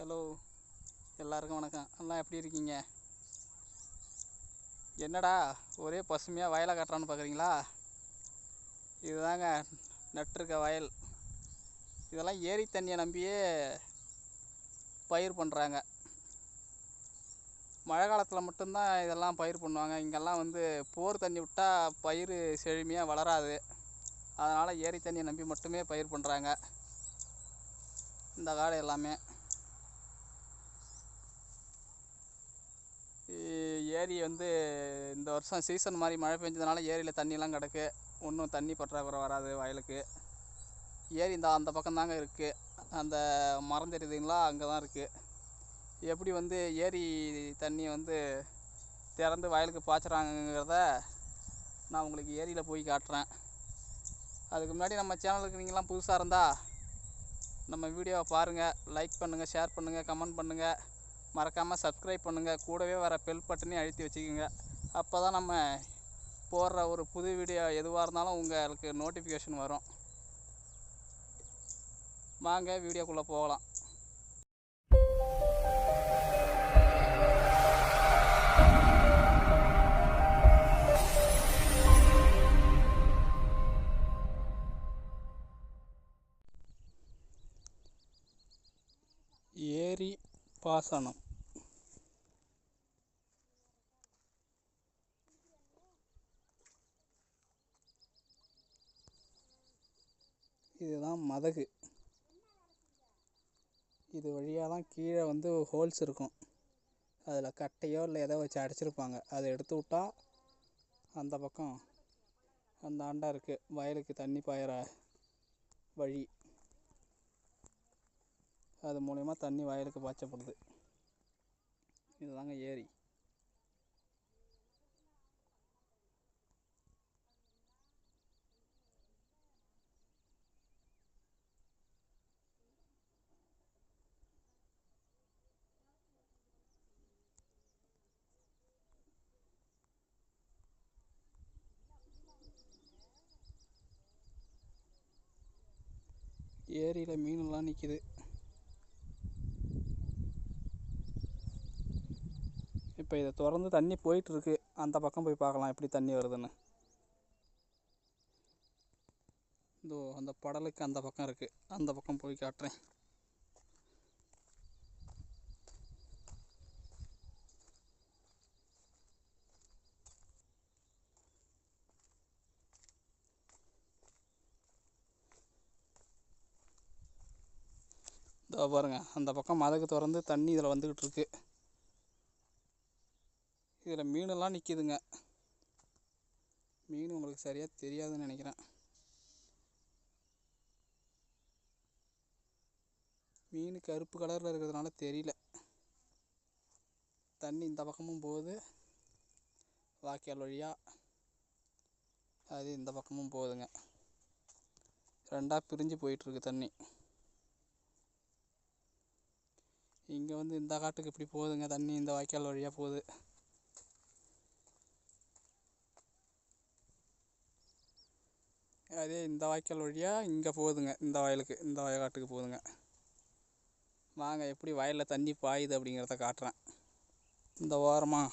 Hello எல்லாருக்கும் வணக்கம். எல்லாம் எப்படி இருக்கீங்க? என்னடா ஒரே பசுமையாக வயலை காட்டுறான்னு பார்க்குறீங்களா இதுதாங்க நட்டிருக்க வயல். இதெல்லாம் ஏரி தண்ணியை நம்பியே பயிர் பண்ணுறாங்க மழை காலத்தில் மட்டும்தான் இதெல்லாம் பயிர் பண்ணுவாங்க. இங்கெல்லாம் வந்து போர் தண்ணி விட்டால் பயிர் செழுமையாக வளராது. அதனால் ஏரி தண்ணியை நம்பி மட்டுமே பயிர் பண்ணுறாங்க இந்த காடு எல்லாமே. ஏரி வந்து இந்த வருஷம் சீசன் மாதிரி மழை பெஞ்சதுனால ஏரியில் தண்ணியெலாம் கிடக்கு. ஒன்றும் தண்ணி பற்றாக்குறை வராது வயலுக்கு. ஏரி இந்த அந்த பக்கம் தாங்க இருக்குது அந்த மரம் தெரியுதுங்களா? அங்கே தான் இருக்குது எப்படி வந்து ஏரி தண்ணி வந்து திறந்து வயலுக்கு பாய்ச்சுறாங்கங்கிறத நான் உங்களுக்கு ஏரியில் போய் காட்டுறேன். அதுக்கு முன்னாடி நம்ம சேனலுக்கு நீங்களாம் புதுசாக இருந்தால் நம்ம வீடியோவை பாருங்கள் லைக் பண்ணுங்கள் ஷேர் பண்ணுங்கள் கமெண்ட் பண்ணுங்கள் மறக்காமல் சப்ஸ்கிரைப் பண்ணுங்கள் கூடவே வர பெல் பட்டனையும் அழுத்தி வச்சுக்கோங்க. அப்போ தான் நம்ம போடுற ஒரு புது வீடியோ எதுவாக இருந்தாலும் உங்களுக்கு நோட்டிஃபிகேஷன் வரும். வாங்க வீடியோக்குள்ளே போகலாம். பாசனம். இதுதான் மதகு. இது வழியாக தான் கீழே வந்து ஹோல்ஸ் இருக்கும். அதில் கட்டையோ இல்லை எதோ வச்சு அடைச்சிருப்பாங்க. அதை எடுத்து விட்டால் அந்த பக்கம் அந்த ஆண்டா இருக்குது வயலுக்கு தண்ணி பாயிற வழி. அது மூலயமா தண்ணி வயலுக்கு பாய்ச்சப்படுது. இதுதாங்க ஏரி. ஏரியில் மீனெல்லாம் நிற்கிது இப்போ இதை திறந்து தண்ணி போயிட்டு இருக்கு அந்த பக்கம் போய் பார்க்கலாம் எப்படி தண்ணி வருதுன்னு. இதோ அந்த படலுக்கு அந்த பக்கம் இருக்கு. அந்த பக்கம் போய் காட்டுறேன். இதோ பாருங்க அந்த பக்கம் மதகு திறந்து தண்ணி இதில் வந்துக்கிட்டு இருக்கு. இதில் மீனெல்லாம் நிற்கிதுங்க. மீன் உங்களுக்கு சரியாக தெரியாதுன்னு நினைக்கிறேன். மீன் கருப்பு கலரில் இருக்கிறதுனால தெரியல. தண்ணி இந்த பக்கமும் போகுது. வாய்க்கால் வழியாக அது இந்த பக்கமும் போகுதுங்க. ரெண்டாக பிரிஞ்சு போயிட்டுருக்கு தண்ணி. இங்கே வந்து இந்த காட்டுக்கு இப்படி போகுதுங்க தண்ணி இந்த வாய்க்கால் வழியாக போகுது. அதே இந்த வாய்க்கால் வழியாக இங்கே போகுதுங்க. இந்த வயலுக்கு இந்த வயக்காட்டுக்கு போகுதுங்க. வாங்க எப்படி வயலில் தண்ணி பாயுது அப்படிங்கிறத காட்டுறேன். இந்த ஓரமாக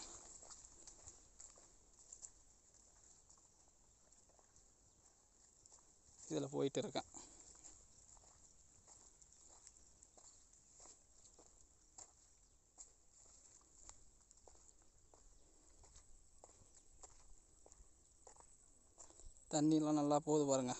இதில் போயிட்டு இருக்கேன். தண்ணிலாம் நல்லா போகுது பாருங்க.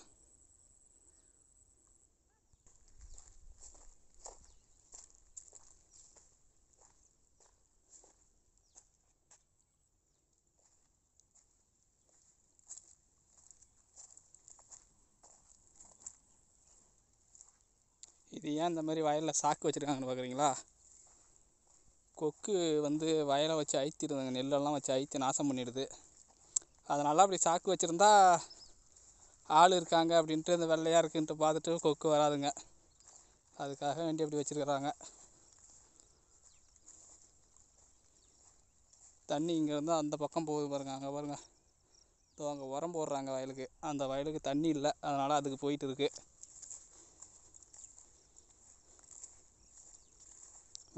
இது ஏன் இந்த மாதிரி வயலில் சாக்கு வச்சுருக்காங்கன்னு பார்க்குறீங்களா கொக்கு வந்து வயலை வச்சு அழுத்திடுதுங்க நெல்லெல்லாம் வச்சு அழித்து நாசம் பண்ணிடுது. அதனால் அப்படி சாக்கு வச்சுருந்தா ஆள் இருக்காங்க அப்படின்ட்டு இந்த வெள்ளையாக இருக்குன்ட்டு பார்த்துட்டு கொக்கு வராதுங்க. அதுக்காக வேண்டி அப்படி வச்சுருக்குறாங்க. தண்ணி இங்கேருந்து அந்த பக்கம் போகுது பாருங்கள் அங்கே பாருங்கள் இதோ அங்கே உரம் போடுறாங்க வயலுக்கு. அந்த வயலுக்கு தண்ணி இல்லை அதனால் அதுக்கு போயிட்டு இருக்கு.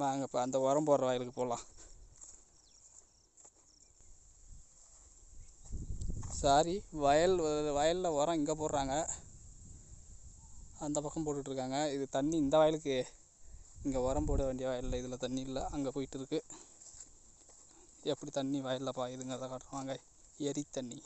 வாங்க இப்போ அந்த உரம் போடுற வயலுக்கு போகலாம் சாரி வயல் வயலில் உரம் இங்கே போடுறாங்க. அந்த பக்கம் போட்டுட்ருக்காங்க. இது தண்ணி இந்த வயலுக்கு. இங்கே உரம் போட வேண்டிய வயலில் இதில் தண்ணி இல்லை. அங்கே போயிட்டுருக்கு எப்படி தண்ணி வயலில் பாயுதுங்கிறத காட்டுறாங்க எரி தண்ணி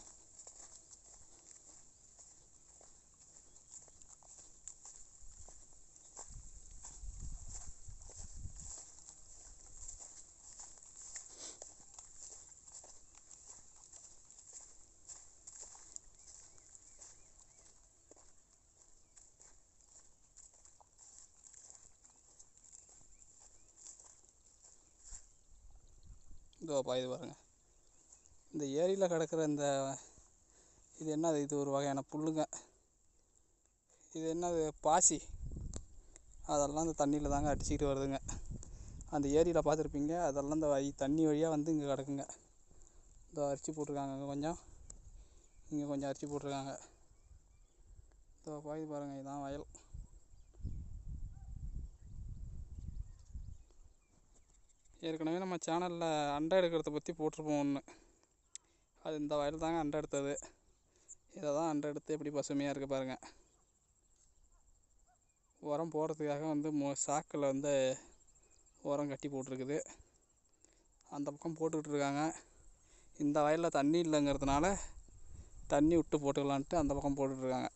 இதோ பாயுது பாருங்கள் இந்த ஏரியில் கிடக்கிற இந்த இது என்னது? இது ஒரு வகையான புல்லுங்க. இது என்னது? பாசி. அதெல்லாம் இந்த தண்ணியில் தாங்க அடிச்சுக்கிட்டு வருதுங்க. அந்த ஏரியில் பார்த்துருப்பீங்க அதெல்லாம் இந்த தண்ணி வழியாக வந்து இங்கே கிடக்குங்க. இதோ அரிச்சு போட்டிருக்காங்க இங்கே கொஞ்சம். இங்கே கொஞ்சம் அரிச்சு போட்டிருக்காங்க. இதோ பாயுது பாருங்கள் இதுதான் வயல். ஏற்கனவே நம்ம சேனலில் அண்டை எடுக்கிறத பற்றி போட்டிருப்போம் ஒன்று அது இந்த வயல் தாங்க அண்டை எடுத்தது. இதை தான் அண்டை எடுத்து எப்படி பசுமையாக இருக்குது பாருங்கள் உரம் போடுறதுக்காக வந்து மோ சாக்கில் வந்து உரம் கட்டி போட்டிருக்குது. அந்த பக்கம் போட்டுக்கிட்டு இருக்காங்க. இந்த வயலில் தண்ணி இல்லைங்கிறதுனால தண்ணி விட்டு போட்டுக்கலான்ட்டு அந்த பக்கம் போட்டுட்ருக்காங்க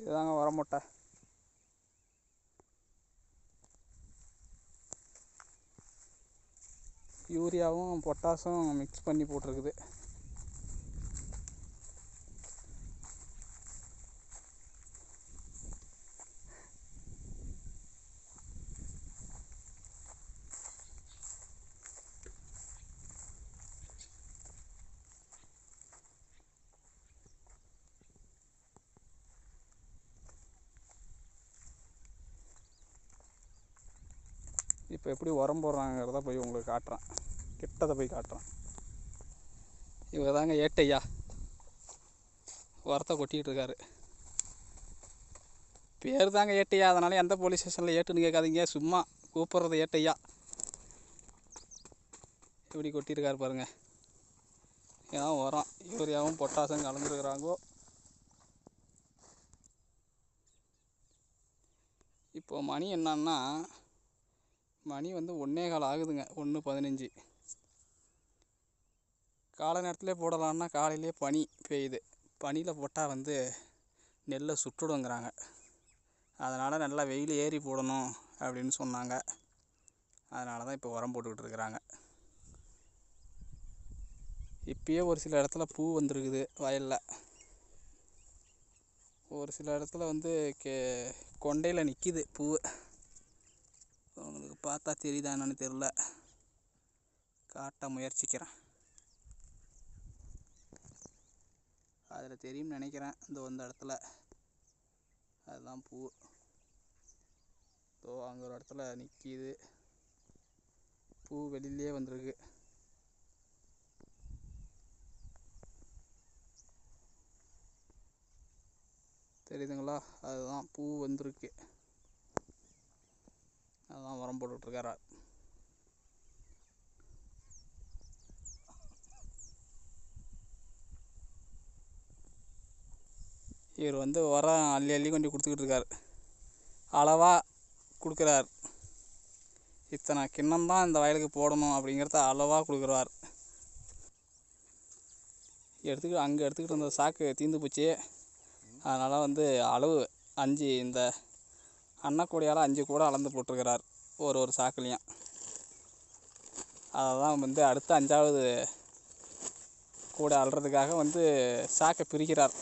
இதுதாங்க உரம் மூட்டை யூரியாவும் பொட்டாசும் மிக்ஸ் பண்ணி போட்டிருக்குது. இப்போ எப்படி உரம் போடுறாங்கிறத போய் உங்களுக்கு காட்டுறேன். கிட்டதை போய் காட்டுறேன். இவர் தாங்க ஏட்டையா. உரத்தை கொட்டிகிட்டு இருக்காரு பேர் தாங்க ஏட்டையா. அதனால் எந்த போலீஸ் ஸ்டேஷனில் ஏட்டுன்னு கேட்காதீங்க. சும்மா கூப்பிட்றது ஏட்டையா. எப்படி கொட்டியிருக்காரு பாருங்க. ஏன் உரம் யூரியாவும் பொட்டாசும் கலந்துருக்குறாங்கோ. இப்போ மணி என்னன்னா மணி வந்து ஒன்றே கால் ஆகுதுங்க ஒன்று பதினஞ்சு. காலை நேரத்திலே போடலான்னா காலையிலே பனி பெய்யுது. பனியில் போட்டால் வந்து நெல்லை சுட்டுடுங்கிறாங்க. அதனால் நல்லா வெயில் ஏறி போடணும் அப்படின்னு சொன்னாங்க. அதனால தான் இப்போ உரம் போட்டுக்கிட்டு இருக்கிறாங்க. இப்பயே ஒரு சில இடத்துல பூ வந்திருக்குது வயலில். ஒரு சில இடத்துல வந்து கே கொண்டையில் நிற்கிது பூ. பார்த்தா தெரியுதா என்னன்னு தெரில காட்ட முயற்சிக்கிறேன். அதில் தெரியும்னு நினைக்கிறேன். இந்த வந்த இடத்துல. அதுதான் பூ. தோ அங்கே ஒரு இடத்துல நிற்கிது பூ வெளியிலே வந்திருக்கு. தெரியுதுங்களா? அதுதான் பூ வந்திருக்கு. உரம் போட்டுட்ருக்காரா? இவர் வந்து உரம் அள்ளி அள்ளி கொண்டு கொடுத்துக்கிட்டு இருக்கார் அளவாக கொடுக்குறார். இத்தனை கிண்ணம் தான் இந்த வயலுக்கு போடணும் அப்படிங்கிறத அளவாக கொடுக்குறார். எடுத்துக்கிட்டு அங்கே எடுத்துக்கிட்டு இருந்த சாக்கு தீர்ந்து போச்சு. அதனால் வந்து அளவு அஞ்சு இந்த அன்னக்கூடையால் அஞ்சு கூட அளந்து போட்டிருக்கிறார். ஒரு ஒரு சாக்குலேயும். அதை தான் வந்து அடுத்த அஞ்சாவது கூட அள்ளுறதுக்காக வந்து சாக்கை பிரிக்கிறார்.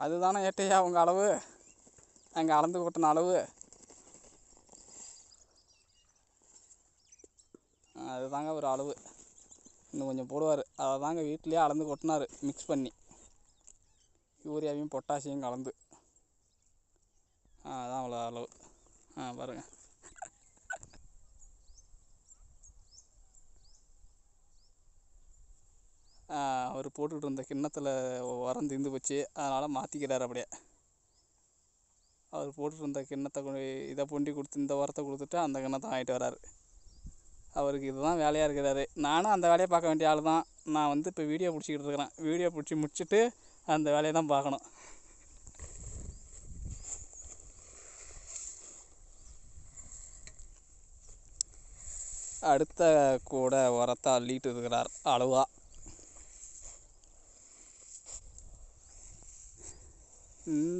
அதுதானே ஏட்டையா உங்கள் அளவு? அங்கே அளந்து கொட்டின அளவு. அதுதாங்க ஒரு அளவு. இன்னும் கொஞ்சம் போடுவார். அதை தாங்க வீட்டிலேயே அளந்து கொட்டினார் மிக்ஸ் பண்ணி. யூரியாவையும் பொட்டாசியம் கலந்து. ஆ அதான் அவ்வளோ அளவு. ஆ பாருங்கள் அவர் போட்டுக்கிட்டு இருந்த கிண்ணத்தில் உரம் தீர்ந்து போச்சு. அதனால் மாற்றிக்கிறார் அப்படியே. அவர் போட்டுட்டு இருந்த கிண்ணத்தை கொண்டு இதை பொண்டி கொடுத்து இந்த உரத்தை கொடுத்துட்டு அந்த கிண்ணத்தை வாங்கிட்டு வராரு. அவருக்கு இதுதான் வேலையாக இருக்கிறாரு. நானும் அந்த வேலையை பார்க்க வேண்டிய ஆள் தான். நான் வந்து இப்போ வீடியோ பிடிச்சிக்கிட்டு இருக்கிறேன். வீடியோ பிடிச்சி முடிச்சுட்டு அந்த வேலையை தான் பார்க்கணும். அடுத்த கூட உரத்தை அள்ளிட்டு இருக்கிறார் அளவாக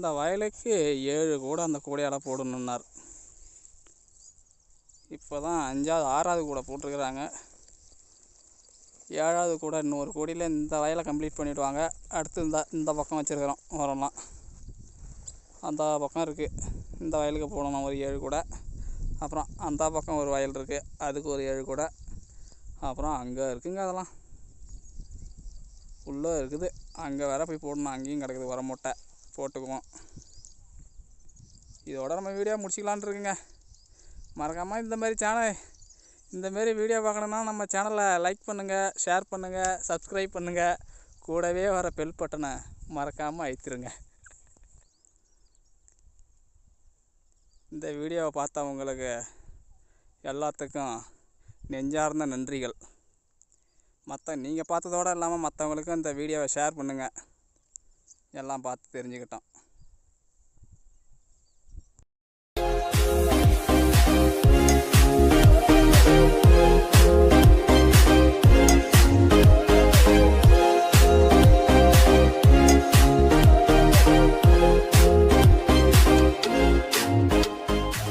இந்த வயலுக்கு ஏழு கூட அந்த கூடையால் போடணுன்னார். இப்போ தான் அஞ்சாவது ஆறாவது கூட போட்டிருக்கிறாங்க. ஏழாவது கூட இன்னொரு கோடியில் இந்த வயலை கம்ப்ளீட் பண்ணிவிடுவாங்க அடுத்து இந்த இந்த பக்கம் வச்சுருக்குறோம் உரம்லாம் அந்த பக்கம் இருக்குது இந்த வயலுக்கு போடணும் ஒரு ஏழு கூட. அப்புறம் அந்த பக்கம் ஒரு வயல் இருக்குது அதுக்கு ஒரு ஏழு கூட. அப்புறம் அங்கே இருக்குங்க அதெல்லாம். உள்ளே இருக்குது. அங்கே வேற போய் போடணும். அங்கேயும் கிடக்குது உரம் மூட்டை. போட்டுக்குவோம். இதோட நம்ம வீடியோ முடிச்சிக்கலான்னு இருக்குங்க. மறக்காமல் இந்த மாதிரி சேனல் இந்த மாரி வீடியோ பார்க்கணுன்னா நம்ம சேனலை லைக் பண்ணுங்கள் ஷேர் பண்ணுங்கள் சப்ஸ்கிரைப் பண்ணுங்கள் கூடவே வர பெல் பட்டனை மறக்காமல் அழுத்திருங்க. இந்த வீடியோவை பார்த்தவங்களுக்கு எல்லாத்துக்கும் நெஞ்சார்ந்த நன்றிகள். மற்ற நீங்கள் பார்த்ததோடு இல்லாமல் மற்றவங்களுக்கும் இந்த வீடியோவை ஷேர் பண்ணுங்கள் எல்லாம் பார்த்து தெரிஞ்சுக்கிட்டோம்.